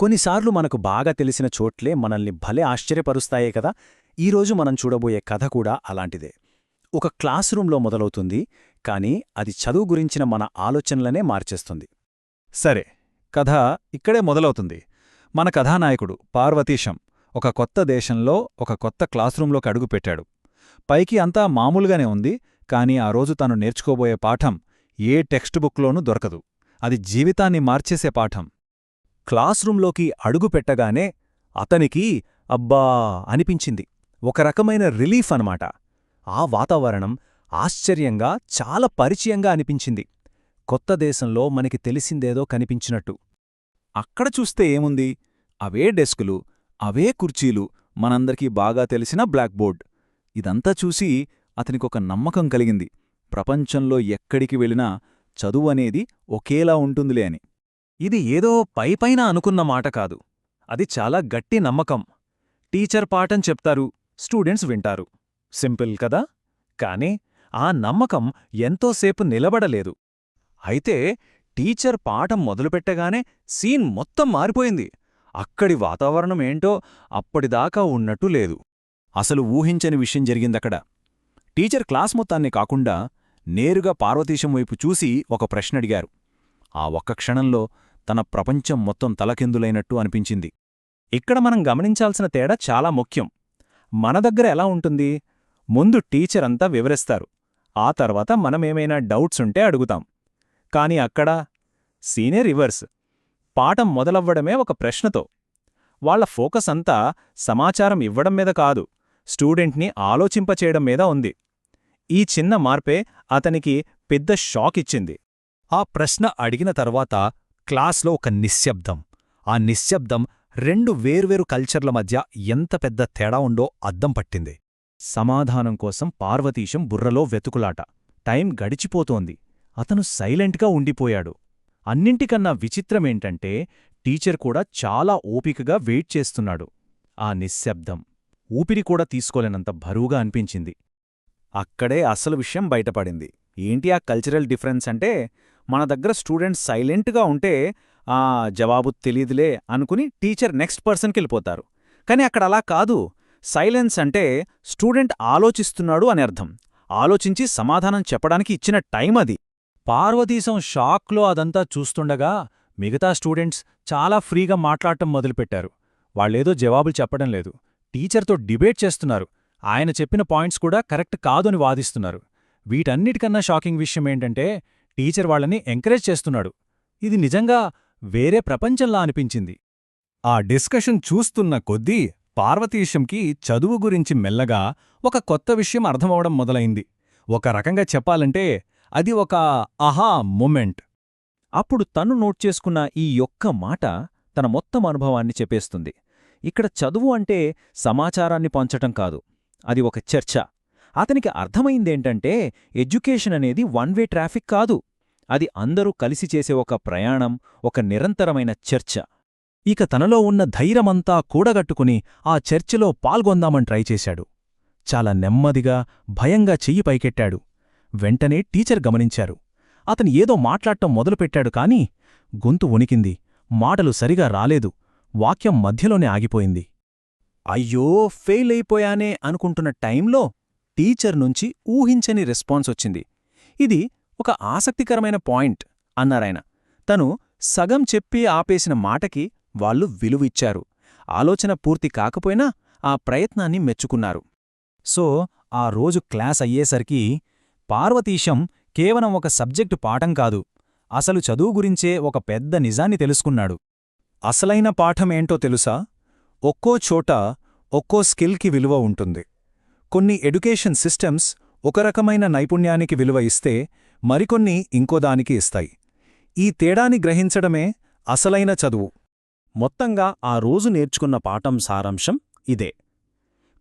కొన్నిసార్లు మనకు బాగా తెలిసిన చోట్లే మనల్ని భలే ఆశ్చర్యపరుస్తాయే కదా? ఈరోజు మనం చూడబోయే కథ కూడా అలాంటిదే. ఒక క్లాస్ రూంలో మొదలవుతుంది కానీ అది చదువు గురించిన మన ఆలోచనలనే మార్చేస్తుంది. సరే కథ ఇక్కడే మొదలవుతుంది. మన కథానాయకుడు పార్వతీశం ఒక కొత్త దేశంలో ఒక కొత్త క్లాస్ రూంలోకి అడుగుపెట్టాడు పైకి అంతా మామూలుగానే ఉంది కాని ఆ రోజు తను నేర్చుకోబోయే పాఠం ఏ టెక్స్ట్ బుక్లోనూ దొరకదు. అది జీవితాన్ని మార్చేసే పాఠం. క్లాస్ రూంలోకి అడుగు పెట్టగానే అతనికి అబ్బా అనిపించింది. ఒక రకమైన రిలీఫ్ అనమాట ఆ వాతావరణం ఆశ్చర్యంగా చాలా పరిచయంగా అనిపించింది. కొత్త దేశంలో మనకి తెలిసిందేదో కనిపించినట్టు. అక్కడ చూస్తే ఏముంది? అవే డెస్కులు అవే కుర్చీలు మనందరికీ బాగా తెలిసిన బ్లాక్ బోర్డ్. ఇదంతా చూసి అతనికొక నమ్మకం కలిగింది. ప్రపంచంలో ఎక్కడికి వెళ్ళినా చదువు అనేది ఒకేలా ఉంటుందిలే అని. ఇది ఏదో పైపైన అనుకున్న మాట కాదు. అది చాలా గట్టి నమ్మకం. టీచర్ పాఠం చెప్తారు స్టూడెంట్స్ వింటారు. సింపుల్ కదా? కాని ఆ నమ్మకం ఎంతోసేపు నిలబడలేదు. అయితే టీచర్ పాఠం మొదలుపెట్టగానే సీన్ మొత్తం మారిపోయింది. అక్కడి వాతావరణం ఏంటో అప్పటిదాకా ఉన్నట్టు లేదు. అసలు ఊహించని విషయం జరిగిందక్కడ. టీచర్ క్లాస్ మొత్తాన్ని కాకుండా నేరుగా పార్వతీశం వైపు చూసి ఒక ప్రశ్న అడిగారు. ఆ ఒక్క క్షణంలో తన ప్రపంచం మొత్తం తలకిందులైనట్టు అనిపించింది. ఇక్కడ మనం గమనించాల్సిన తేడా చాలా ముఖ్యం. మన దగ్గర ఎలా ఉంటుంది? ముందు టీచర్ అంతా వివరిస్తారు. ఆ తర్వాత మనమేమైనా డౌట్స్ ఉంటే అడుగుతాం. కాని అక్కడ సీనే రివర్స్. పాఠం మొదలవ్వడమే ఒక ప్రశ్నతో. వాళ్ళ ఫోకస్ అంతా సమాచారం ఇవ్వడం మీద కాదు. స్టూడెంట్ని ఆలోచింపచేయడం మీద ఉంది. ఈ చిన్న మార్పే అతనికి పెద్ద షాక్ ఇచ్చింది. ఆ ప్రశ్న అడిగిన తర్వాత క్లాస్లో ఒక నిశ్శబ్దం. ఆ నిశ్శబ్దం రెండు వేర్వేరు కల్చర్ల మధ్య ఎంత పెద్ద తేడా ఉందో అద్దం పట్టింది. సమాధానం కోసం పార్వతీశం బుర్రలో వెతుకులాట. టైం గడిచిపోతోంది. అతను సైలెంట్గా ఉండిపోయాడు. అన్నింటికన్నా విచిత్రమేంటంటే టీచర్ కూడా చాలా ఓపికగా వెయిట్ చేస్తున్నాడు. ఆ నిశ్శబ్దం ఊపిరి కూడా తీసుకోలేనంత బరువుగా అనిపించింది. అక్కడే అసలు విషయం బయటపడింది. ఏంటి ఆ కల్చరల్ డిఫరెన్స్ అంటే మన దగ్గర స్టూడెంట్స్ సైలెంట్గా ఉంటే ఆ జవాబు తెలీదులే అనుకుని టీచర్ నెక్స్ట్ పర్సన్కెళ్ళిపోతారు కానీ అక్కడ అలా కాదు. సైలెన్స్ అంటే స్టూడెంట్ ఆలోచిస్తున్నాడు అని అర్థం. ఆలోచించి సమాధానం చెప్పడానికి ఇచ్చిన టైం అది. పార్వతీశం షాక్లో అదంతా చూస్తుండగా మిగతా స్టూడెంట్స్ చాలా ఫ్రీగా మాట్లాడటం మొదలుపెట్టారు. వాళ్ళేదో జవాబులు చెప్పడం లేదు. టీచర్తో డిబేట్ చేస్తున్నారు. ఆయన చెప్పిన పాయింట్స్ కూడా కరెక్ట్ కాదు అని వాదిస్తున్నారు. వీటన్నిటికన్నా షాకింగ్ విషయం ఏంటంటే టీచర్ వాళ్ళని ఎంకరేజ్ చేస్తున్నాడు. ఇది నిజంగా వేరే ప్రపంచంలా అనిపించింది. ఆ డిస్కషన్ చూస్తున్న కొద్దీ పార్వతీశంకి చదువు గురించి మెల్లగా ఒక కొత్త విషయం అర్థమవడం మొదలైంది. ఒక రకంగా చెప్పాలంటే అది ఒక అహా మూమెంట్. అప్పుడు తను నోట్ చేసుకున్న ఈ యొక్క మాట తన మొత్తం అనుభవాన్ని చెప్పేస్తుంది. ఇక్కడ చదువు అంటే సమాచారాన్ని పంచటం కాదు. అది ఒక చర్చ. అతనికి అర్థమైందేంటంటే ఎడ్యుకేషన్ అనేది వన్ వే ట్రాఫిక్ కాదు. అది అందరూ కలిసి చేసే ఒక ప్రయాణం ఒక నిరంతరమైన చర్చ. ఇక తనలో ఉన్న ధైర్యమంతా కూడగట్టుకుని ఆ చర్చిలో పాల్గొందామని ట్రై చేశాడు. చాలా నెమ్మదిగా భయంగా చెయ్యి పైకెట్టాడు. వెంటనే టీచర్ గమనించారు. అతను ఏదో మాట్లాడటం మొదలుపెట్టాడు కాని గొంతు ఉనికింది మాటలు సరిగా రాలేదు. వాక్యం మధ్యలోనే ఆగిపోయింది. అయ్యో ఫెయిల్ అయిపోయానే అనుకుంటున్న టైంలో టీచర్ నుంచి ఊహించని రెస్పాన్స్ వచ్చింది. ఇది ఒక ఆసక్తికరమైన పాయింట్ అన్నారాయన తను సగం చెప్పి ఆపేసిన మాటకి వాళ్ళు విలువిచ్చారు. ఆలోచన పూర్తి కాకపోయినా ఆ ప్రయత్నాన్ని మెచ్చుకున్నారు. సో ఆ రోజు క్లాస్ అయ్యేసరికి పార్వతీశం కేవలం ఒక సబ్జెక్టు పాఠం కాదు అసలు చదువు గురించే ఒక పెద్ద నిజాన్ని తెలుసుకున్నాడు. అసలైన పాఠమేంటో తెలుసా? ఒక్కో చోట ఒక్కో స్కిల్కి విలువ ఉంటుంది. కొన్ని ఎడ్యుకేషన్ సిస్టమ్స్ ఒక రకమైన నైపుణ్యానికి విలువ ఇస్తే మరికొన్ని ఇంకోదానికి ఇస్తాయి. ఈ తేడాని గ్రహించడమే అసలైన చదువు. మొత్తంగా ఆ రోజు నేర్చుకున్న పాఠం సారాంశం ఇదే.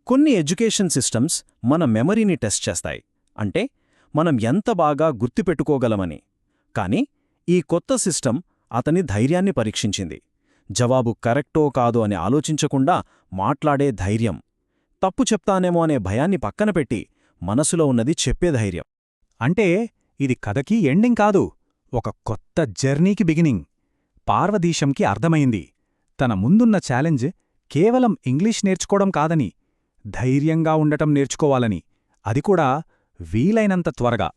కొన్ని ఎడ్యుకేషన్ సిస్టమ్స్ మన మెమరీని టెస్ట్ చేస్తాయి. అంటే మనం ఎంత బాగా గుర్తుపెట్టుకోగలమని. కాని ఈ కొత్త సిస్టమ్ అతని ధైర్యాన్ని పరీక్షించింది. జవాబు కరెక్టో కాదో అని ఆలోచించకుండా మాట్లాడే ధైర్యం. తప్పు చెప్తానేమో అనే భయాన్ని పక్కన పెట్టి మనసులో ఉన్నది చెప్పే ధైర్యం. అంటే ఇది కథకి ఎండింగ్ కాదు ఒక కొత్త జర్నీకి బిగినింగ్. పార్వదీశంకి అర్థమైంది తన ముందున్న ఛాలెంజ్ కేవలం ఇంగ్లీష్ నేర్చుకోవడం కాదని ధైర్యంగా ఉండటం నేర్చుకోవాలని అది కూడా వీలైనంత త్వరగా.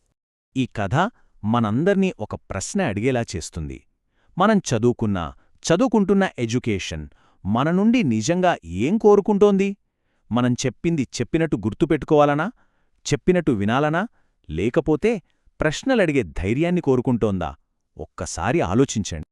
ఈ కథ మనందర్నీ ఒక ప్రశ్న అడిగేలా చేస్తుంది. మనం చదువుకున్న చదువుకుంటున్న ఎడ్యుకేషన్ మన నుండి నిజంగా ఏం కోరుకుంటోంది? మనం చెప్పింది చెప్పినట్టు గుర్తుపెట్టుకోవాలనా? చెప్పినట్టు వినాలనా? లేకపోతే ప్రశ్నలడిగే ధైర్యాన్ని కోరుకుంటోందా? ఒక్కసారి ఆలోచించండి.